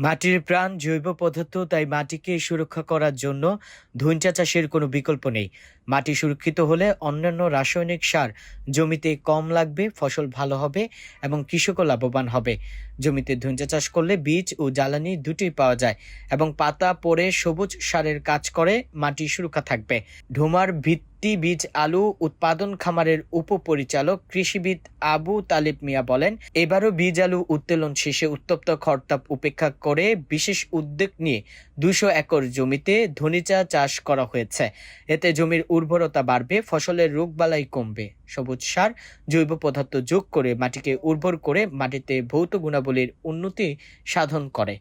মাটির প্রাণ, জৈব পদার্থ, তাই মাটিকে সুরক্ষা করার জন্য ধুইঞ্চা চাষের কোনো বিকল্প নেই। মাটি সুরক্ষিত হলে অন্যান্য রাসায়নিক সার জমিতে কম লাগবে, ফসল ভালো হবে এবং কৃষকও লাভবান হবে। জমিতে ধুইঞ্চা চাষ করলে বীজ ও জ্বালানি দুটোই পাওয়া যায় এবং পাতা পড়ে সবুজ সারের কাজ করে মাটি সুরক্ষা থাকবে। ঢোমার ভিত্তি বীজ আলু উৎপাদন খামারের উপপরিচালক কৃষিবিদ আবু তালিব মিয়া বলেন, এবারও বীজ আলু উত্তোলন শেষে উত্তপ্ত খরতাপ উপেক্ষা করে বিশেষ উদ্যোগ নিয়ে দুশো একর জমিতে ধনিচা চাষ করা হয়েছে। এতে জমির উর্বরতা বাড়বে, ফসলের রোগবালাই কমবে। সবুজ সার, জৈব পদার্থ যোগ করে মাটিকে উর্বর করে মাটিতে ভৌত গুণাবলীর উন্নতি সাধন করে।